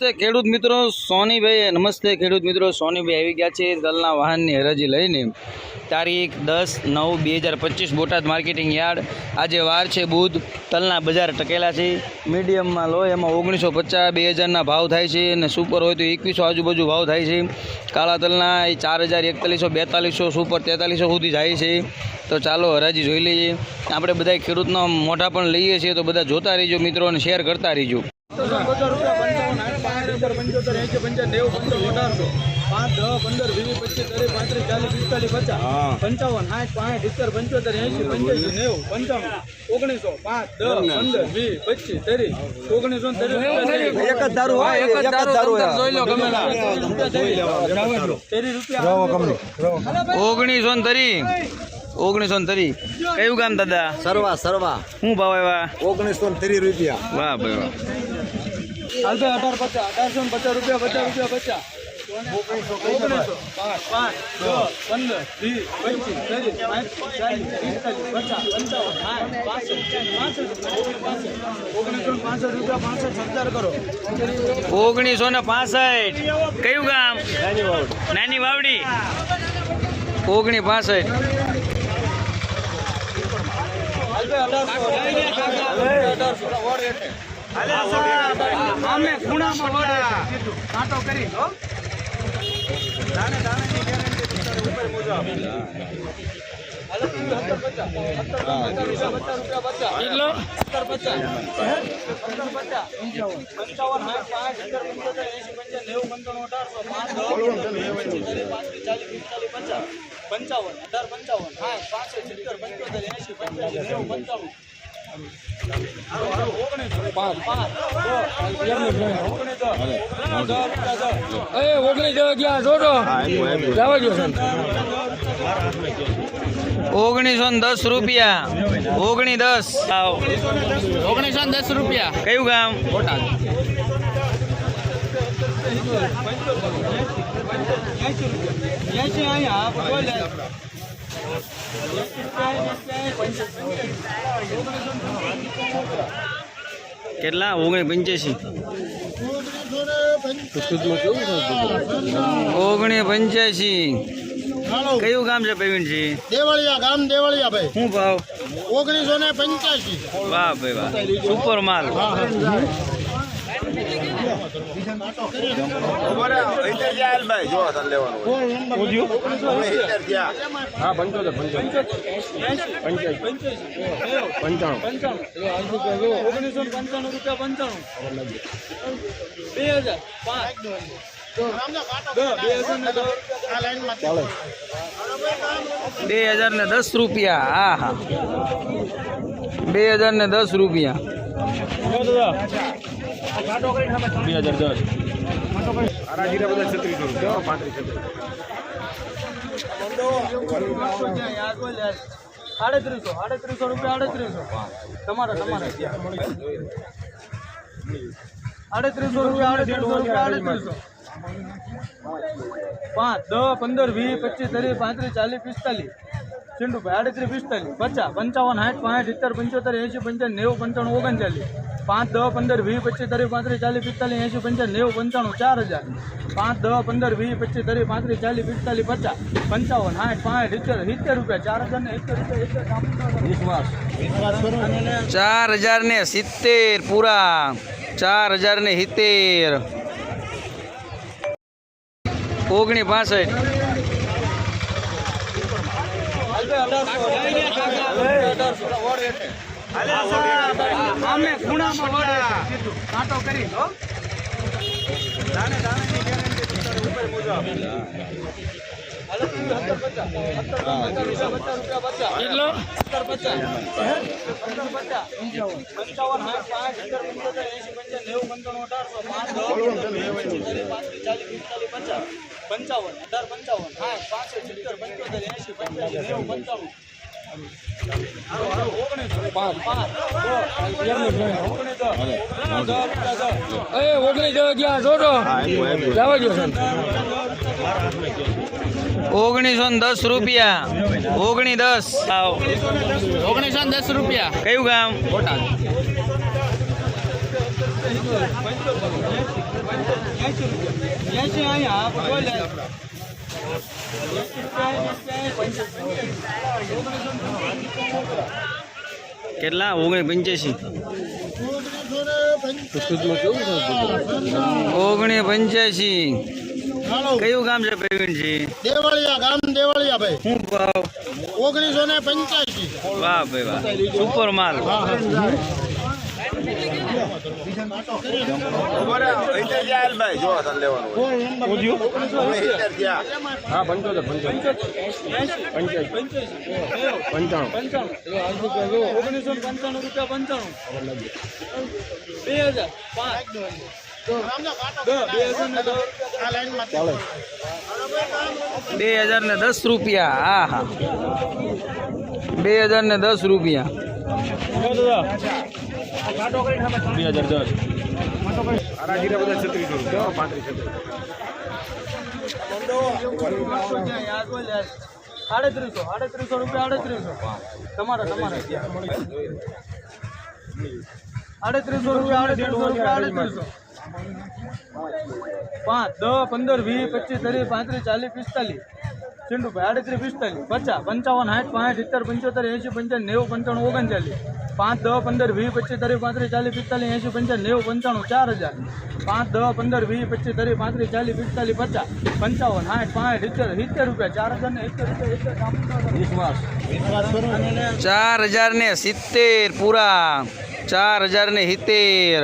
નમસ્તે ખેડૂત મિત્રો સોનીભાઈ નમસ્તે ખેડૂત મિત્રો, સોનીભાઈ આવી ગયા છે તલના વાહનની હરાજી લઈને. તારીખ દસ નવ બે હજાર પચીસ, બોટાદ માર્કેટિંગ યાર્ડ. આજે વાર છે બુધ, તલના બજાર ટકેલા છે. મીડિયમમાં લો, એમાં ઓગણીસો પચાસ, બે હજારના ભાવ થાય છે અને સુપર હોય તો એકવીસો આજુબાજુ ભાવ થાય છે. કાળા તલના એ ચાર હજાર એકતાલીસો, બેતાલીસો, સુપર તેતાલીસો સુધી જાય છે. તો ચાલો હરાજી જોઈ લઈએ. આપણે બધા ખેડૂતનો મોઢા પણ લઈએ છીએ, તો બધા જોતા રહીજો મિત્રો અને શેર કરતા રહીજો. પંચોતેર એંસી પંચાવન નેવું પંચાવન અઢારસો પાંચ દસ પંદર વીસ પચીસ ત્રીસ પાંત્રીસ ચાલીસ પિસ્તાલીસ પચાસ પંચાવન આઠ પાંચ સિત્તેર પંચોતેર એંસી પંચ્યાસી નેવું પંચાણું ઓગણીસો પાંચ દસ પંદર વીસ પચીસ ત્રીસ. ઓગણીસો ને ત્રીસ. રૂપિયા એક જ દારૂ એક જ દારૂ જોઈ લો ગમે રૂપિયા ઓગણીસો તરી ઓગણીસો તરી કયું ગામ દાદા? સરવા સરવા. શું ભાવ આવ્યા? ઓગણીસો તરી ત્રીસ રૂપિયા. વાહ ભાઈ વાહ. હાલ ભાઈ અઢાર પચાસ અઢારસો ને પચાસ રૂપિયા પચાસ રૂપિયા પચાસ. ઓગણીસો પાંચ પાંચ દસ પંદર વીસ પચીસ ત્રીસ પાંત્રીસ ચાલીસ પિસ્તાલીસ પચાસ પંચાવન સાઠ પાસઠ પાસઠ ઓગણીસો ને પાસઠ. રૂપિયા પાસઠ સત્તર કરો ઓગણીસો ને પાસઠ કયું ગામ? નાની વાવડી. ઓગણી પાસઠ. અઢારસો. અઢારસો. આમે ખૂણામાં વળે સીધું. કાંટો કરી હો દાણે દાણેની guarantee તારે ઉપર પચાસ. પચાસ, પચાસ પચાસ. પચાસ. સત્તર પચાસ. પંચાવન, હા પાંચ, સિત્તેર, પંચોતેર, એસી પંચાવન, નેવું, પચીસ, પંચાવન ઓગણીસો દસ રૂપિયા. ઓગણી દસ ઓગણીસો દસ. રૂપિયા કયું ગામ? બોટાદ કેટલા? ઓગણી પંચ્યાસી ઓગણી પંચ્યાસી કયું ગામ છે પ્રવીણજી દેવળિયા ગામ દેવળિયા ભાઈ. શું ભાવ? ઓગણીસો ને પંચ્યાસી. વાહ ભાઈ વાહ. સુપર માલ. પંચાણું રૂપિયા પંચાણું બે હજાર પાંચ બે હજાર ને દસ બે હજાર ને દસ રૂપિયા. હા હા બે હજાર ને દસ રૂપિયા સાડત્રીસો સાડત્રીસો રૂપિયા આડત્રીસો તમારા તમારા આડત્રીસો રૂપિયા આડત્રીસો રૂપિયા આડત્રીસો પાંચ દસ પંદર વીસ પચીસ ત્રીસ પાંત્રીસ ચાલીસ પિસ્તાલીસ ચિંટુભાઈ આડત્રીસ પિસ્તાલીસ પચાસ પંચાવન સાઠ પાંચ સિત્તેર પંચોતેર એંશી પંચાવન નેવું પંચાણું ઓગણચાલીસ પાંચ દવા પંદર વીસ પચીસ ત્રીસ પાંત્રીસ ચાલીસ પિસ્તાલીસ એસી પંચાવન નેવું પંચાણું ચાર હજાર. પાંચ દવા પંદર વીસ પચીસ ત્રીસ પાંત્રીસ ચાલીસ પિસ્તાલીસ પચાસ પંચાવન સાઠ પાંચ સિત્તેર સિત્તેર રૂપિયા ચાર હજાર ને સિત્તેર ચાર હજાર ને સિત્તેર પૂરા. ચાર હજાર ને સિત્તેર. ઓગણી પાસઠ આમે ખૂણામાં વળે સીધું. કાંટો કરી હો દાણેની guarantee તારે ઉપર પચાસ. પચાસ, પચાસ પચાસ. પચાસ. સત્તર પચાસ. પંચાવન, હા પાંચ, સિત્તેર, પંચોતેર, એસી પંચાવન, નેવું, પચીસ, પચાસ. પંચાવન ઓગણીસો ને દસ રૂપિયા. ઓગણી દસ ઓગણીસો દસ. રૂપિયા કયું ગામ? બોટાદ રૂપિયા કેટલા? ઓગણીસ પંચ્યાસી. ઓગણીસ પંચ્યાસી. કયું ગામ છે પ્રવીણજી દેવળિયા ગામ દેવળિયા ભાઈ. શું ભાવ? ઓગણીસો ને પંચ્યાસી. વાહ ભાઈ વાહ. સુપર માલ. ભાઈ. જો તને લેવાનું ઓગણીસો ને પંચાણું રૂપિયા પંચાણું. બે હજાર પાંચ દસ, બે હજાર ને દસ રૂપિયા હા હા. બે હજાર ને દસ રૂપિયા. હા હા ને દસ રૂપિયા આડત્રીસો તમારા તમારા આડત્રીસો રૂપિયા આડત્રીસો રૂપિયા આડત્રીસો પાંચ દસ પંદર વીસ પચીસ ત્રીસ પાંત્રીસ ચાલીસ પિસ્તાલીસ ચિંટુભાઈ આડત્રીસ પિસ્તાલીસ પચાસ પંચાવન સાઠ પાંઠ સિત્તેર પંચોતેર એંશી પંચાવન નેવું પંચાણું ઓગણચાલીસ પાંચ દસ પંદર વીસ પચીસ ત્રીસ પાંત્રીસ ચાલીસ પિસ્તાલીસ એંશી પંચાવન નેવું પંચાણું ચાર હજાર. પાંચ દસ પંદર વીસ પચીસ ત્રીસ પાંત્રીસ ચાલીસ પિસ્તાલીસ પચાસ પંચાવન સાઠ પાંઠ સિત્તેર સિત્તેર રૂપિયા ચાર હજાર ને સિત્તેર ચાર હજાર ને સિત્તેર પૂરા. ચાર હજાર ને સિત્તેર.